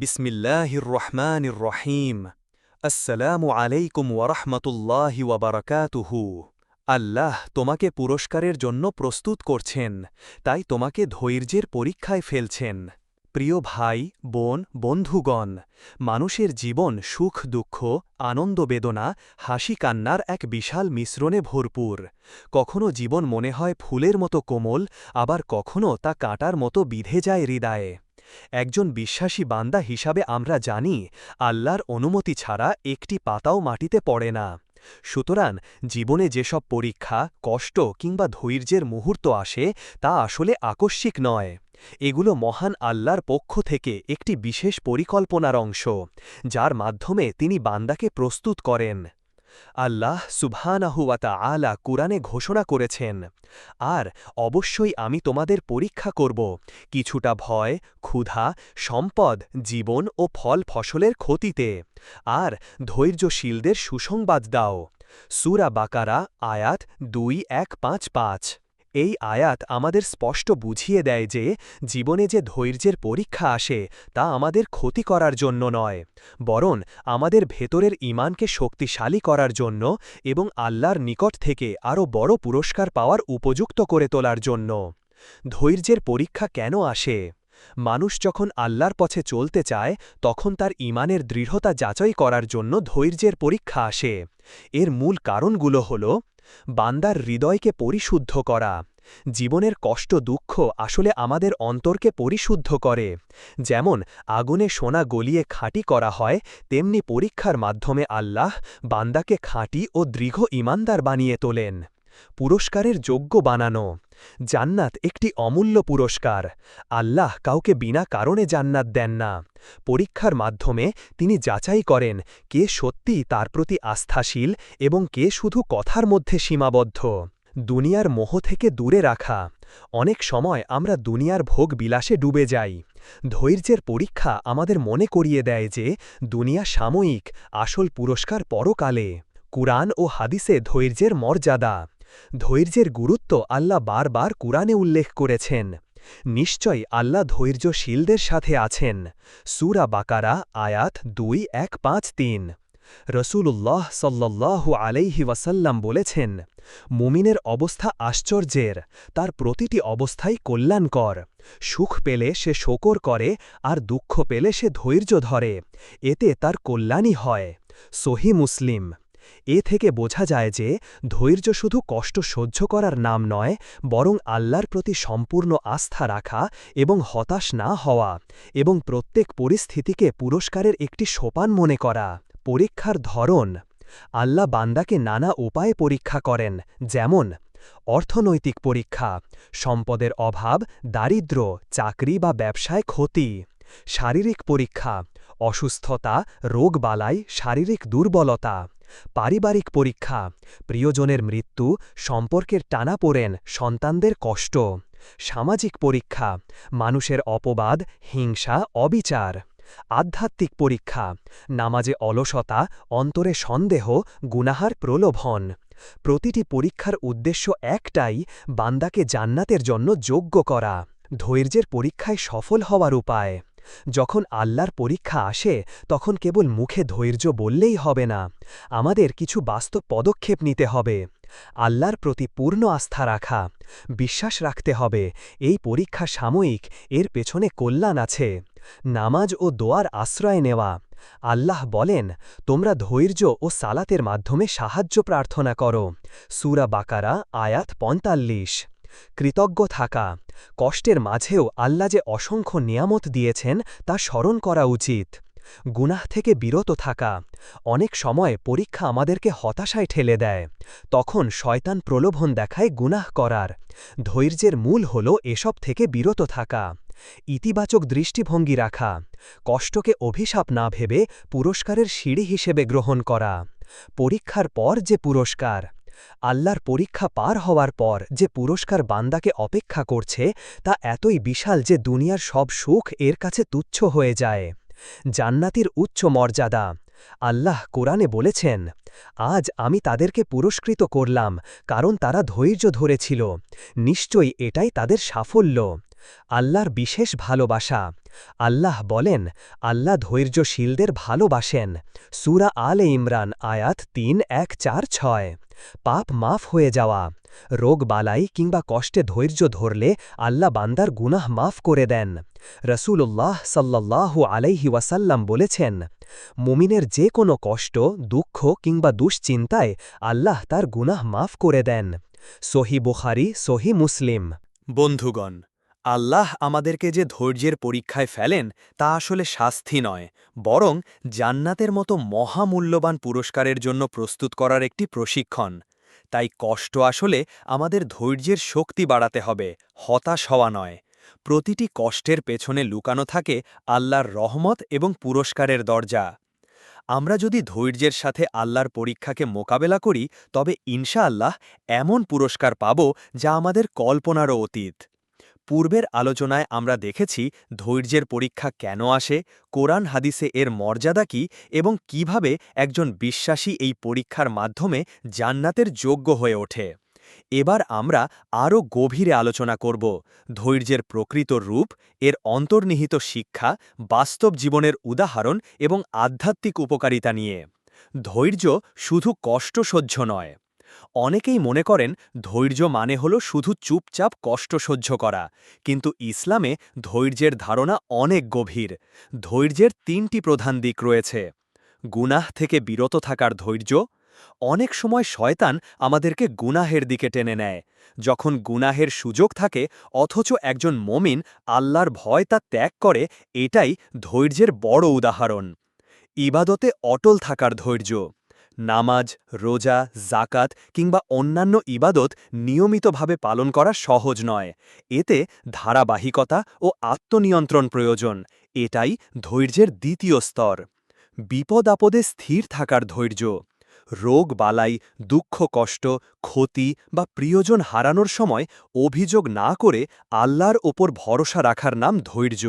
বিসমিল্লাহির রহমানির রহিম আসসালামু আলাইকুম ওয়ারহমতুল্লাহি ওয়াবারাকাতুহু আল্লাহ তোমাকে পুরস্কারের জন্য প্রস্তুত করছেন, তাই তোমাকে ধৈর্যের পরীক্ষায় ফেলছেন। প্রিয় ভাই, বোন, বন্ধুগণ, মানুষের জীবন সুখ, দুঃখ, আনন্দ, বেদনা, হাসি, কান্নার এক বিশাল মিশ্রণে ভরপুর। কখনো জীবন মনে হয় ফুলের মতো কোমল, আবার কখনো তা কাটার মতো বিধে যায় হৃদয়ে। একজন বিশ্বাসী বান্দা হিসাবে আমরা জানি, আল্লাহর অনুমতি ছাড়া একটি পাতাও মাটিতে পড়ে না। সুতরাং জীবনে যেসব পরীক্ষা, কষ্ট কিংবা ধৈর্যের মুহূর্ত আসে, তা আসলে আকস্মিক নয়। এগুলো মহান আল্লাহর পক্ষ থেকে একটি বিশেষ পরিকল্পনার অংশ, যার মাধ্যমে তিনি বান্দাকে প্রস্তুত করেন। আল্লাহ সুবহানাহুয়াতা আলা কুরআনে ঘোষণা করেছেন, আর অবশ্যই আমি তোমাদের পরীক্ষা করব। কিছুটা ভয়, ক্ষুধা, সম্পদ, জীবন ও ফল ফসলের ক্ষতিতে। আর ধৈর্যশীলদের সুসংবাদ দাও। সুরা বাকারা আয়াত দুই এক পাঁচ পাঁচ। এই আয়াত আমাদের স্পষ্ট বুঝিয়ে দেয় যে জীবনে যে ধৈর্যের পরীক্ষা আসে, তা আমাদের ক্ষতি করার জন্য নয়, বরং আমাদের ভেতরের ইমানকে শক্তিশালী করার জন্য এবং আল্লাহর নিকট থেকে আরও বড় পুরস্কার পাওয়ার উপযুক্ত করে তোলার জন্য। ধৈর্যের পরীক্ষা কেন আসে? মানুষ যখন আল্লাহর পথে চলতে চায়, তখন তার ইমানের দৃঢ়তা যাচাই করার জন্য ধৈর্যের পরীক্ষা আসে। এর মূল কারণগুলো হল বান্দার হৃদয়কে পরিশুদ্ধ করা। জীবনের কষ্ট দুঃখ আসলে আমাদের অন্তরকে পরিশুদ্ধ করে। যেমন আগুনে সোনা গলিয়ে খাঁটি করা হয়, তেমনি পরীক্ষার মাধ্যমে আল্লাহ বান্দাকে খাঁটি ও দৃঢ় ইমানদার বানিয়ে তোলেন। পুরস্কারের যোগ্য বানানো। জান্নাত একটি অমূল্য পুরস্কার। আল্লাহ কাউকে বিনা কারণে জান্নাত দেন না। পরীক্ষার মাধ্যমে তিনি যাচাই করেন কে সত্যি তার প্রতি আস্থাশীল এবং কে শুধু কথার মধ্যে সীমাবদ্ধ। দুনিয়ার মোহ থেকে দূরে রাখা। অনেক সময় আমরা দুনিয়ার ভোগ বিলাসে ডুবে যাই। ধৈর্যের পরীক্ষা আমাদের মনে করিয়ে দেয় যে দুনিয়া সাময়িক, আসল পুরস্কার পরকালে। কুরআন ও হাদিসে ধৈর্যের মর্যাদা। ধৈর্যের গুরুত্ব আল্লাহ বারবার কুরআনে উল্লেখ করেছেন। নিশ্চয় আল্লাহ ধৈর্যশীলদের সাথে আছেন। সুরা বাকারা, আয়াত দুই, এক, পাঁচ, তিন। রসুল্লাহ সাল্লাল্লাহু আলাইহি ওয়াসাল্লাম বলেছেন, মুমিনের অবস্থা আশ্চর্যের, তার প্রতিটি অবস্থাই কল্যাণকর। সুখ পেলে সে শোকর করে, আর দুঃখ পেলে সে ধৈর্য ধরে। এতে তার কল্যাণই হয়। সহি মুসলিম এ থেকে বোঝা যায় যে ধৈর্য শুধু কষ্ট সহ্য করার নাম নয়, বরং আল্লাহর প্রতি সম্পূর্ণ আস্থা রাখা এবং হতাশ না হওয়া এবং প্রত্যেক পরিস্থিতিকে পুরস্কারের একটি সোপান মনে করা। পরীক্ষার ধরন। আল্লাহ বান্দাকে নানা উপায়ে পরীক্ষা করেন, যেমন অর্থনৈতিক পরীক্ষা, সম্পদের অভাব দারিদ্র চাকরি বা ব্যবসায় ক্ষতি, শারীরিক পরীক্ষা, অসুস্থতা, রোগবালাই, শারীরিক দুর্বলতা। পারিবারিক পরীক্ষা, প্রিয়জনের মৃত্যু, সম্পর্কের টানা পড়েন সন্তানদের কষ্ট, সামাজিক পরীক্ষা, মানুষের অপবাদ, হিংসা, অবিচার, আধ্যাত্মিক পরীক্ষা, নামাজে অলসতা, অন্তরে সন্দেহ, গুনাহার প্রলোভন। প্রতিটি পরীক্ষার উদ্দেশ্য একটাই, বান্দাকে জান্নাতের জন্য যোগ্য করা, ধৈর্যের পরীক্ষায় সফল হওয়ার উপায়। যখন আল্লাহর পরীক্ষা আসে, তখন কেবল মুখে ধৈর্য বললেই হবে না। আমাদের কিছু বাস্তব পদক্ষেপ নিতে হবে। আল্লাহর প্রতি পূর্ণ আস্থা রাখা, বিশ্বাস রাখতে হবে। এই পরীক্ষা সাময়িক, এর পেছনে কল্যাণ আছে। নামাজ ও দোয়ার আশ্রয় নেওয়া। আল্লাহ বলেন, তোমরা ধৈর্য ও সালাতের মাধ্যমে সাহায্য প্রার্থনা করো। সুরা বাকারা, আয়াত পঁয়তাল্লিশ। কৃতজ্ঞ থাকা। কষ্টের মাঝেও আল্লাহ যে অসংখ্য নিয়ামত দিয়েছেন, তা স্মরণ করা উচিত। গুনাহ থেকে বিরত থাকা। অনেক সময় পরীক্ষা আমাদেরকে হতাশায় ঠেলে দেয়। তখন শয়তান প্রলোভন দেখায় গুনাহ করার। ধৈর্যের মূল হল এসব থেকে বিরত থাকা। ইতিবাচক দৃষ্টিভঙ্গি রাখা। কষ্টকে অভিশাপ না ভেবে পুরস্কারের সিঁড়ি হিসেবে গ্রহণ করা। পরীক্ষার পর যে পুরস্কার। আল্লাহর পরীক্ষা পার হওয়ার পর যে পুরস্কার বান্দাকে অপেক্ষা করছে, তা এতই বিশাল যে দুনিয়ার সব সুখ এর কাছে তুচ্ছ হয়ে যায়। জান্নাতির উচ্চ মর্যাদা। আল্লাহ কোরআনে বলেছেন, আজ আমি তাদেরকে পুরস্কৃত করলাম, কারণ তারা ধৈর্য ধরেছিল। নিশ্চয়ই এটাই তাদের সাফল্য। আল্লাহর বিশেষ ভালোবাসা। আল্লাহ বলেন, আল্লাহ ধৈর্যশীলদের ভালোবাসেন। সুরা আলে ইমরান, আয়াত তিন, এক, চার, ছয়। পাপ মাফ হয়ে যাওয়া। রোগ বালাই কিংবা কষ্টে ধৈর্য ধরলে আল্লাহ বান্দার গুনাহ মাফ করে দেন। রসুল্লাহ সাল্লাল্লাহু আলাইহি ওয়াসাল্লাম বলেছেন, মুমিনের যে কোনো কষ্ট, দুঃখ কিংবা দুশ্চিন্তায় আল্লাহ তার গুনাহ মাফ করে দেন। সহি বুখারি, সহি মুসলিম। বন্ধুগণ আল্লাহ আমাদেরকে যে ধৈর্যের পরীক্ষায় ফেলেন, তা আসলে শাস্তি নয়, বরং জান্নাতের মতো মহামূল্যবান পুরস্কারের জন্য প্রস্তুত করার একটি প্রশিক্ষণ। তাই কষ্ট আসলে আমাদের ধৈর্যের শক্তি বাড়াতে হবে, হতাশ হওয়া নয়। প্রতিটি কষ্টের পেছনে লুকানো থাকে আল্লাহর রহমত এবং পুরস্কারের দরজা। আমরা যদি ধৈর্যের সাথে আল্লাহর পরীক্ষাকে মোকাবেলা করি, তবে ইনশাআল্লাহ এমন পুরস্কার পাব যা আমাদের কল্পনারও অতীত। পূর্বের আলোচনায় আমরা দেখেছি ধৈর্যের পরীক্ষা কেন আসে, কোরআন হাদিসে এর মর্যাদা কি এবং কীভাবে একজন বিশ্বাসী এই পরীক্ষার মাধ্যমে জান্নাতের যোগ্য হয়ে ওঠে। এবার আমরা আরও গভীরে আলোচনা করব ধৈর্যের প্রকৃত রূপ, এর অন্তর্নিহিত শিক্ষা, বাস্তব জীবনের উদাহরণ এবং আধ্যাত্মিক উপকারিতা নিয়ে। ধৈর্য শুধু কষ্ট সহ্য নয় অনেকেই মনে করেন ধৈর্য মানে হল শুধু চুপচাপ কষ্ট সহ্য করা। কিন্তু ইসলামে ধৈর্যের ধারণা অনেক গভীর। ধৈর্যের তিনটি প্রধান দিক রয়েছে। গুনাহ থেকে বিরত থাকার ধৈর্য। অনেক সময় শয়তান আমাদেরকে গুনাহের দিকে টেনে নেয়। যখন গুনাহের সুযোগ থাকে, অথচ একজন মমিন আল্লাহর ভয় তা ত্যাগ করে, এটাই ধৈর্যের বড় উদাহরণ। ইবাদতে অটল থাকার ধৈর্য। নামাজ, রোজা জাকাত কিংবা অন্যান্য ইবাদত নিয়মিতভাবে পালন করা সহজ নয়। এতে ধারাবাহিকতা ও আত্মনিয়ন্ত্রণ প্রয়োজন। এটাই ধৈর্যের দ্বিতীয় স্তর। বিপদ আপদে স্থির থাকার ধৈর্য। রোগ, বালাই, দুঃখ, কষ্ট, ক্ষতি বা প্রিয়জন হারানোর সময় অভিযোগ না করে আল্লাহর ওপর ভরসা রাখার নাম ধৈর্য।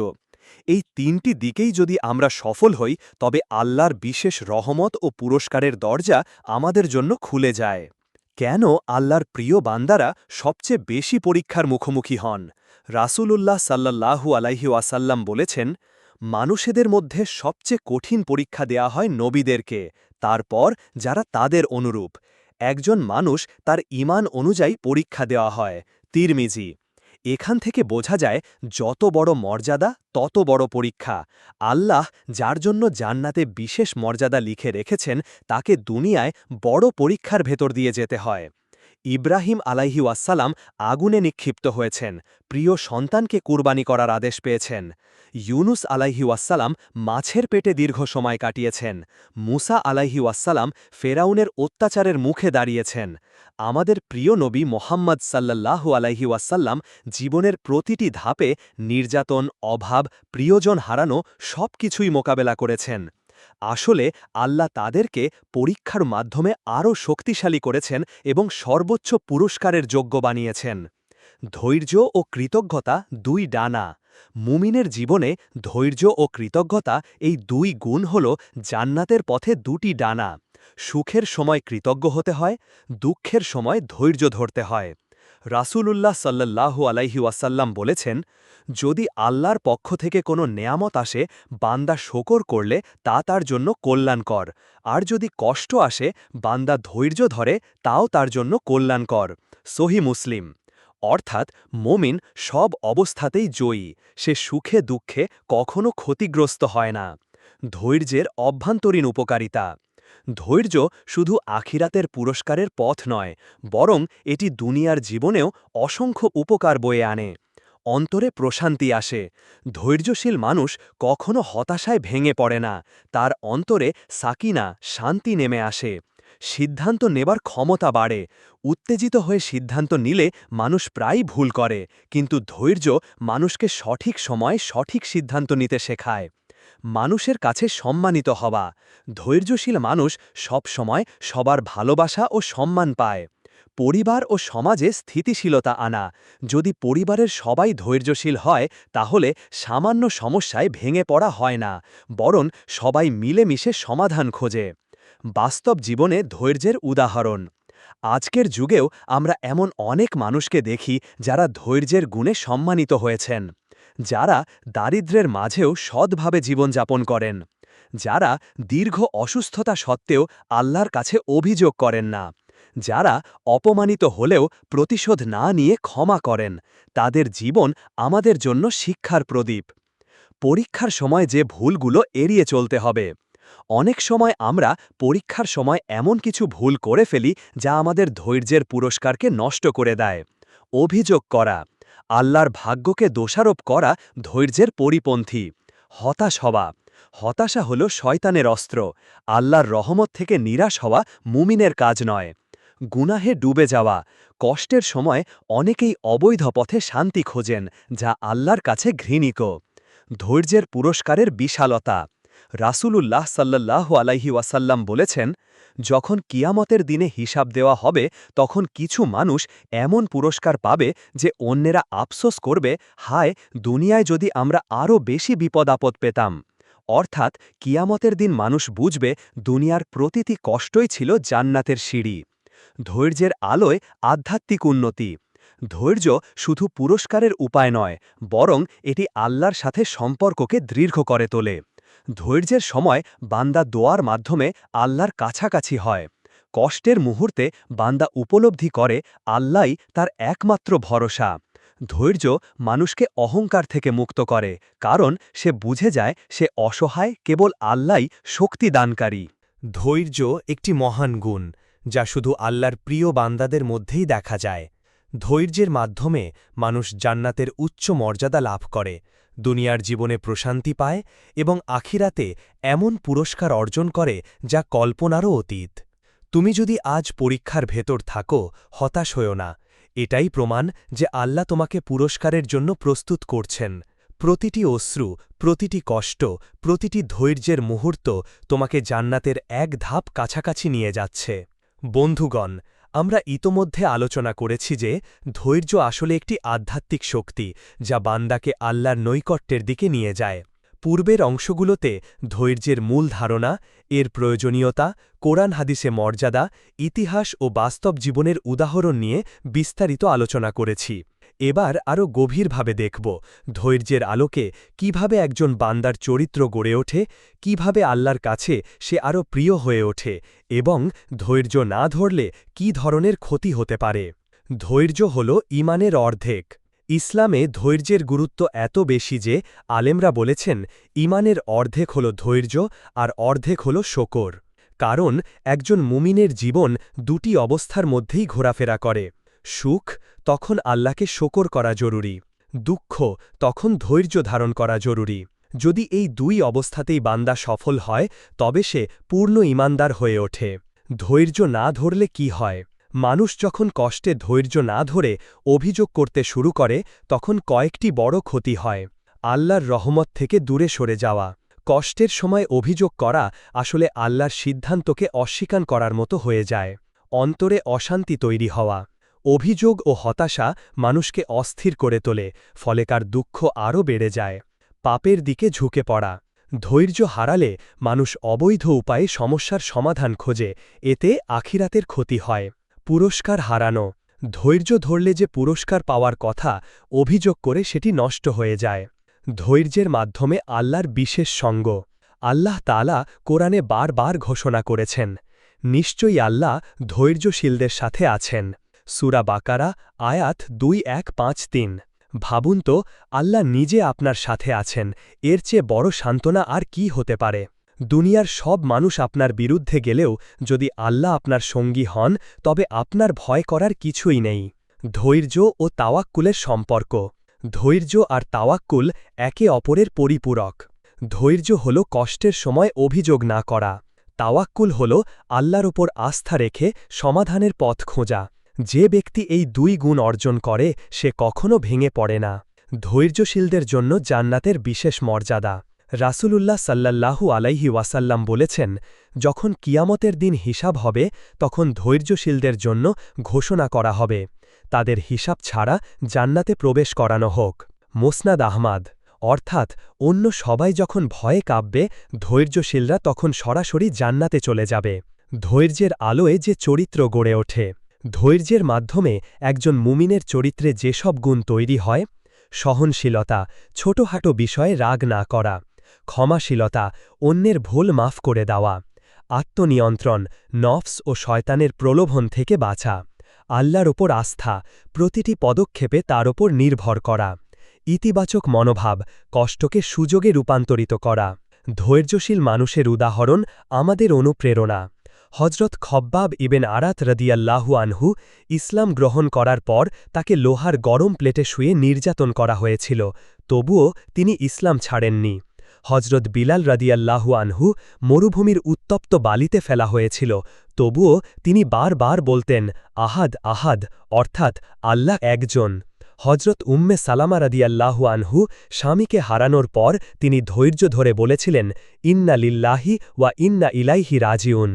এই তিনটি দিকেই যদি আমরা সফল হই, তবে আল্লাহর বিশেষ রহমত ও পুরস্কারের দরজা আমাদের জন্য খুলে যায়। কেন আল্লাহর প্রিয় বান্দারা সবচেয়ে বেশি পরীক্ষার মুখোমুখি হন? রাসূলুল্লাহ সাল্লাল্লাহু আলাইহি ওয়াসাল্লাম বলেছেন, মানুষেদের মধ্যে সবচেয়ে কঠিন পরীক্ষা দেয়া হয় নবীদেরকে, তারপর যারা তাদের অনুরূপ। একজন মানুষ তার ইমান অনুযায়ী পরীক্ষা দেওয়া হয়। তিরমিজি এখান থেকে বোঝা যায়, যত বড় মর্যাদা, তত বড় পরীক্ষা। আল্লাহ যার জন্য জান্নাতে বিশেষ মর্যাদা লিখে রেখেছেন, তাকে দুনিয়ায় বড় পরীক্ষার ভেতর দিয়ে যেতে হয়। ইব্রাহিম আলাইহি ওয়াসাল্লাম আগুনে নিক্ষিপ্ত হয়েছেন। প্রিয় সন্তানকে কুরবানি করার আদেশ পেয়েছেন। ইউনুস আলাইহি ওয়াসাল্লাম মাছের পেটে দীর্ঘ সময় কাটিয়েছেন। মুসা আলাইহি ওয়াসাল্লাম ফেরাউনের অত্যাচারের মুখে দাঁড়িয়েছেন। আমাদের প্রিয় নবী মোহাম্মদ সাল্লাল্লাহু আলাইহি ওয়াসাল্লাম জীবনের প্রতিটি ধাপে নির্যাতন, অভাব, প্রিয়জন হারানো সব কিছুই মোকাবেলা করেছেন। আসলে আল্লাহ তাদেরকে পরীক্ষার মাধ্যমে আরও শক্তিশালী করেছেন এবং সর্বোচ্চ পুরস্কারের যোগ্য বানিয়েছেন। ধৈর্য ও কৃতজ্ঞতা দুই ডানা। মুমিনের জীবনে ধৈর্য ও কৃতজ্ঞতা এই দুই গুণ হল জান্নাতের পথে দুটি ডানা। সুখের সময় কৃতজ্ঞ হতে হয়, দুঃখের সময় ধৈর্য ধরতে হয়। রাসূলুল্লাহ সাল্লাল্লাহু আলাইহি ওয়াসাল্লাম বলেছেন, যদি আল্লাহর পক্ষ থেকে কোনো নেয়ামত আসে, বান্দা শোকর করলে তা তার জন্য কল্যাণকর, আর যদি কষ্ট আসে, বান্দা ধৈর্য ধরে, তাও তার জন্য কল্যাণকর। সহি মুসলিম। অর্থাৎ মোমিন সব অবস্থাতেই জয়ী, সে সুখে দুঃখে কখনো ক্ষতিগ্রস্ত হয় না। ধৈর্যের অভ্যন্তরীণ উপকারিতা। ধৈর্য শুধু আখিরাতের পুরস্কারের পথ নয়, বরং এটি দুনিয়ার জীবনেও অসংখ্য উপকার বয়ে আনে। অন্তরে প্রশান্তি আসে। ধৈর্যশীল মানুষ কখনো হতাশায় ভেঙে পড়ে না, তার অন্তরে সাকিনা, শান্তি নেমে আসে। সিদ্ধান্ত নেবার ক্ষমতা বাড়ে। উত্তেজিত হয়ে সিদ্ধান্ত নিলে মানুষ প্রায়ই ভুল করে, কিন্তু ধৈর্য মানুষকে সঠিক সময়ে সঠিক সিদ্ধান্ত নিতে শেখায়। মানুষের কাছে সম্মানিত হওয়া। ধৈর্যশীল মানুষ সব সময় সবার ভালোবাসা ও সম্মান পায়। পরিবার ও সমাজে স্থিতিশীলতা আনা। যদি পরিবারের সবাই ধৈর্যশীল হয়, তাহলে সামান্য সমস্যায় ভেঙে পড়া হয় না, বরং সবাই মিলেমিশে সমাধান খোঁজে। বাস্তব জীবনে ধৈর্যের উদাহরণ। আজকের যুগেও আমরা এমন অনেক মানুষকে দেখি যারা ধৈর্যের গুণে সম্মানিত হয়েছেন। যারা দারিদ্র্যের মাঝেও সৎভাবে জীবনযাপন করেন, যারা দীর্ঘ অসুস্থতা সত্ত্বেও আল্লাহর কাছে অভিযোগ করেন না, যারা অপমানিত হলেও প্রতিশোধ না নিয়ে ক্ষমা করেন, তাদের জীবন আমাদের জন্য শিক্ষার প্রদীপ। পরীক্ষার সময় যে ভুলগুলো এড়িয়ে চলতে হবে। অনেক সময় আমরা পরীক্ষার সময় এমন কিছু ভুল করে ফেলি যা আমাদের ধৈর্যের পুরস্কারকে নষ্ট করে দেয়। অভিযোগ করা আল্লাহর ভাগ্যকে দোষারোপ করা ধৈর্যের পরিপন্থী। হতাশ হওয়া। হতাশা হল শয়তানের অস্ত্র। আল্লাহর রহমত থেকে নিরাশ হওয়া মুমিনের কাজ নয়। গুনাহে ডুবে যাওয়া। কষ্টের সময় অনেকেই অবৈধ পথে শান্তি খোঁজেন, যা আল্লাহর কাছে ঘৃণিক ধৈর্যের পুরস্কারের বিশালতা। রাসূলুল্লাহ সাল্লাহ আলাইহি ওয়াসাল্লাম বলেছেন যখন কিয়ামতের দিনে হিসাব দেওয়া হবে, তখন কিছু মানুষ এমন পুরস্কার পাবে যে অন্যেরা আফসোস করবে, হায়, দুনিয়ায় যদি আমরা আরও বেশি বিপদ আপদ পেতাম। অর্থাৎ কিয়ামতের দিন মানুষ বুঝবে, দুনিয়ার প্রতিটি কষ্টই ছিল জান্নাতের সিঁড়ি। ধৈর্যের আলোয় আধ্যাত্মিক উন্নতি। ধৈর্য শুধু পুরস্কারের উপায় নয়, বরং এটি আল্লাহর সাথে সম্পর্ককে দীর্ঘ করে তোলে। ধৈর্যের সময় বান্দা দোয়ার মাধ্যমে আল্লাহর কাছাকাছি হয়। কষ্টের মুহূর্তে বান্দা উপলব্ধি করে আল্লাই তার একমাত্র ভরসা। ধৈর্য মানুষকে অহংকার থেকে মুক্ত করে, কারণ সে বুঝে যায় সে অসহায় কেবল আল্লাহই শক্তিদানকারী ধৈর্য একটি মহান গুণ, যা শুধু আল্লাহর প্রিয় বান্দাদের মধ্যেই দেখা যায়। ধৈর্যের মাধ্যমে মানুষ জান্নাতের উচ্চ মর্যাদা লাভ করে। দুনিয়ার জীবনে প্রশান্তি পায় এবং আখিরাতে এমন পুরস্কার অর্জন করে যা কল্পনারও অতীত। তুমি যদি আজ পরীক্ষার ভেতর থাকো, হতাশ হও না। এটাই প্রমাণ যে আল্লাহ তোমাকে পুরস্কারের জন্য প্রস্তুত করছেন। প্রতিটি অশ্রু, প্রতিটি কষ্ট, প্রতিটি ধৈর্যের মুহূর্ত তোমাকে জান্নাতের এক ধাপ কাছাকাছি নিয়ে যাচ্ছে। বন্ধুগণ আমরা ইতোমধ্যে আলোচনা করেছি যে ধৈর্য আসলে একটি আধ্যাত্মিক শক্তি, যা বান্দাকে আল্লাহর নৈকট্যের দিকে নিয়ে যায়। পূর্বের অংশগুলোতে ধৈর্যের মূল ধারণা, এর প্রয়োজনীয়তা, কোরআন হাদিসে মর্যাদা, ইতিহাস ও বাস্তব জীবনের উদাহরণ নিয়ে বিস্তারিত আলোচনা করেছি। এবার আরও গভীরভাবে দেখব ধৈর্যের আলোকে কীভাবে একজন বান্দার চরিত্র গড়ে ওঠে, কীভাবে আল্লাহর কাছে সে আরও প্রিয় হয়ে ওঠে এবং ধৈর্য না ধরলে কি ধরনের ক্ষতি হতে পারে। ধৈর্য হল ইমানের অর্ধেক। ইসলামে ধৈর্যের গুরুত্ব এত বেশি যে আলেমরা বলেছেন, ইমানের অর্ধেক হল ধৈর্য আর অর্ধেক হল শকর। কারণ একজন মুমিনের জীবন দুটি অবস্থার মধ্যেই ঘোরাফেরা করে। সুখ তখন আল্লাহকে শকর করা জরুরি, দুঃখ তখন ধৈর্য ধারণ করা জরুরি। যদি এই দুই অবস্থাতেই বান্দা সফল হয়, তবে সে পূর্ণ ইমানদার হয়ে ওঠে। ধৈর্য না ধরলে কি হয়? মানুষ যখন কষ্টে ধৈর্য না ধরে অভিযোগ করতে শুরু করে, তখন কয়েকটি বড় ক্ষতি হয়। আল্লাহর রহমত থেকে দূরে সরে যাওয়া, কষ্টের সময় অভিযোগ করা আসলে আল্লাহর সিদ্ধান্তকে অস্বীকার করার মতো হয়ে যায়। অন্তরে অশান্তি তৈরি হওয়া। অভিযোগ ও হতাশা মানুষকে অস্থির করে তোলে ফলেকার দুঃখ আরও বেড়ে যায়। পাপের দিকে ঝুঁকে পড়া। ধৈর্য হারালে মানুষ অবৈধ উপায়ে সমস্যার সমাধান খোঁজে, এতে আখিরাতের ক্ষতি হয়। পুরস্কার হারানো। ধৈর্য ধরলে যে পুরস্কার পাওয়ার কথা, অভিযোগ করে সেটি নষ্ট হয়ে যায়। ধৈর্যের মাধ্যমে আল্লাহর বিশেষ সঙ্গ। আল্লাহ তালা কোরআনে বারবার ঘোষণা করেছেন, নিশ্চয়ই আল্লাহ ধৈর্যশীলদের সাথে আছেন। সুরা বাকারা, আয়াত দুই, এক, পাঁচ, তিন। ভাবুন তো, আল্লাহ নিজে আপনার সাথে আছেন, এর চেয়ে বড় সান্ত্বনা আর কি হতে পারে? দুনিয়ার সব মানুষ আপনার বিরুদ্ধে গেলেও যদি আল্লাহ আপনার সঙ্গী হন, তবে আপনার ভয় করার কিছুই নেই। ধৈর্য ও তাওয়াক্কুলের সম্পর্ক। ধৈর্য আর তাওয়াক্কুল একে অপরের পরিপূরক। ধৈর্য হল কষ্টের সময় অভিযোগ না করা। তাওয়াক্কুল হল আল্লাহর ওপর আস্থা রেখে সমাধানের পথ খোঁজা। যে ব্যক্তি এই দুই গুণ অর্জন করে, সে কখনো ভেঙে পড়ে না। ধৈর্যশীলদের জন্য জান্নাতের বিশেষ মর্যাদা। রাসূলুল্লাহ সাল্লাল্লাহু আলাইহি ওয়াসাল্লাম বলেছেন, যখন কিয়ামতের দিন হিসাব হবে, তখন ধৈর্যশীলদের জন্য ঘোষণা করা হবে। তাদের হিসাব ছাড়া জান্নাতে প্রবেশ করানো হোক। মোসনাদ আহমাদ, অর্থাৎ, অন্য সবাই যখন ভয়ে কাঁপবে, ধৈর্যশীলরা তখন সরাসরি জান্নাতে চলে যাবে। ধৈর্যের আলোয় যে চরিত্র গড়ে ওঠে। ধৈর্যের মাধ্যমে একজন মুমিনের চরিত্রে যেসব গুণ তৈরি হয়, সহনশীলতা ছোটখাটো বিষয়ে রাগ না করা, ক্ষমাশীলতা, অন্যের ভুল মাফ করে দেওয়া, আত্মনিয়ন্ত্রণ, নফস ও শয়তানের প্রলোভন থেকে বাঁচা, আল্লাহর ওপর আস্থা, প্রতিটি পদক্ষেপে তার ওপর নির্ভর করা, ইতিবাচক মনোভাব, কষ্টকে সুযোগে রূপান্তরিত করা, ধৈর্যশীল মানুষের উদাহরণ আমাদের অনুপ্রেরণা। হজরত খব্বাব ইবেন আরাত রদিয়াল্লাহু আনহু ইসলাম গ্রহণ করার পর তাকে লোহার গরম প্লেটে শুয়ে নির্যাতন করা হয়েছিল, তবুও তিনি ইসলাম ছাড়েননি। হজরত বিলাল রাদিয়াল্লাহু আনহু মরুভূমির উত্তপ্ত বালিতে ফেলা হয়েছিল, তবুও তিনি বারবার বলতেন, আহাদ আহাদ অর্থাৎ, আল্লাহ একজন হজরত উম্মে সালামা রাদিয়াল্লাহু আনহু স্বামীকে হারানোর পর তিনি ধৈর্য ধরে বলেছিলেন, ইন্না লিল্লাহি ওয়া ইন্না ইলাইহি রাজিউন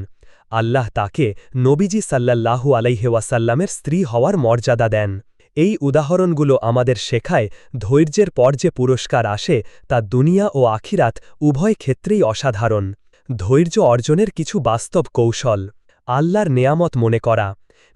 আল্লাহ তাকে নবীজি সাল্লাল্লাহু আলাইহে ওয়াসাল্লামের স্ত্রী হওয়ার মর্যাদা দেন। এই উদাহরণগুলো আমাদের শেখায় ধৈর্যের পর যে পুরস্কার আসে তা দুনিয়া ও আখিরাত উভয় ক্ষেত্রেই অসাধারণ। ধৈর্য অর্জনের কিছু বাস্তব কৌশল। আল্লাহর নেয়ামত মনে করা।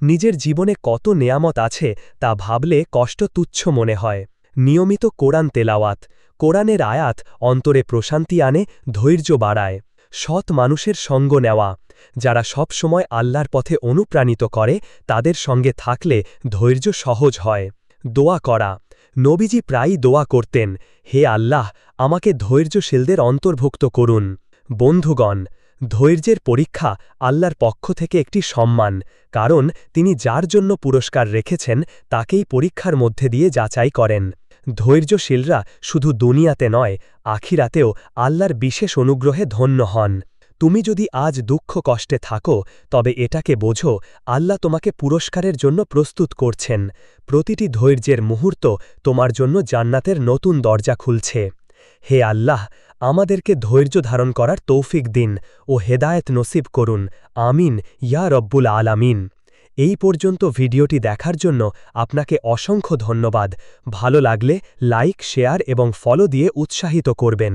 নিজের জীবনে কত নেয়ামত আছে তা ভাবলে কষ্ট তুচ্ছ মনে হয়। নিয়মিত কোরআন তেলাওয়াত। কোরআনের আয়াত অন্তরে প্রশান্তি আনে, ধৈর্য বাড়ায়। সৎ মানুষের সঙ্গ নেওয়া। যারা সব সময় আল্লাহর পথে অনুপ্রাণিত করে, তাদের সঙ্গে থাকলে ধৈর্য সহজ হয়। দোয়া করা। নবীজি প্রায়ই দোয়া করতেন, হে আল্লাহ, আমাকে ধৈর্যশীলদের অন্তর্ভুক্ত করুন। বন্ধুগণ, ধৈর্যের পরীক্ষা আল্লাহর পক্ষ থেকে একটি সম্মান, কারণ তিনি যার জন্য পুরস্কার রেখেছেন, তাকেই পরীক্ষার মধ্যে দিয়ে যাচাই করেন। ধৈর্যশীলরা শুধু দুনিয়াতে নয়, আখিরাতেও আল্লাহর বিশেষ অনুগ্রহে ধন্য হন। তুমি যদি আজ দুঃখ কষ্টে থাকো, তবে এটাকে বোঝো, আল্লাহ তোমাকে পুরস্কারের জন্য প্রস্তুত করছেন। প্রতিটি ধৈর্যের মুহূর্ত তোমার জন্য জান্নাতের নতুন দরজা খুলছে। হে আল্লাহ, আমাদেরকে ধৈর্য ধারণ করার তৌফিক দিন ও হেদায়েত নসিব করুন। আমিন, ইয়া রব্বুল আলামিন। এই পর্যন্ত ভিডিওটি দেখার জন্য আপনাকে অসংখ্য ধন্যবাদ। ভালো লাগলে লাইক, শেয়ার এবং ফলো দিয়ে উৎসাহিত করবেন।